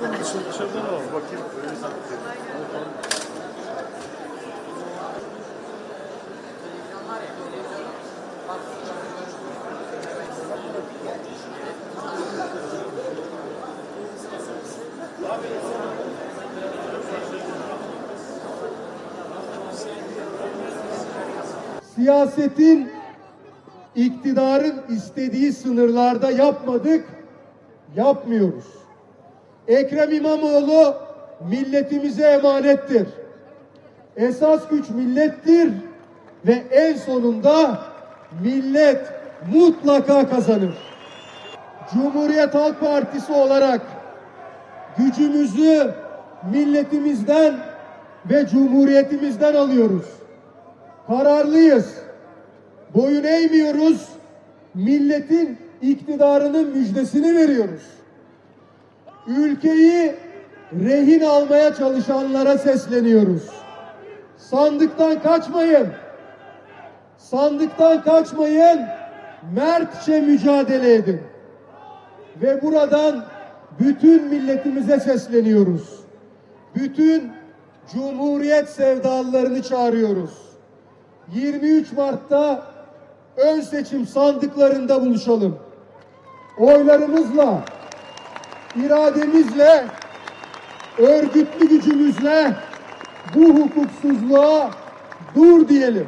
Dışarı, dışarıdan alalım. Bakayım. siyasetin iktidarın istediği sınırlarda yapmadık, yapmıyoruz. Ekrem İmamoğlu milletimize emanettir. Esas güç millettir ve en sonunda millet mutlaka kazanır. Cumhuriyet Halk Partisi olarak gücümüzü milletimizden ve cumhuriyetimizden alıyoruz kararlıyız. Boyun eğmiyoruz. Milletin iktidarının müjdesini veriyoruz. Ülkeyi rehin almaya çalışanlara sesleniyoruz. Sandıktan kaçmayın. Sandıktan kaçmayın. Mertçe mücadele edin. Ve buradan bütün milletimize sesleniyoruz. Bütün Cumhuriyet sevdalılarını çağırıyoruz. 23 Mart'ta ön seçim sandıklarında buluşalım. Oylarımızla, irademizle, örgütlü gücümüzle bu hukuksuzluğa dur diyelim.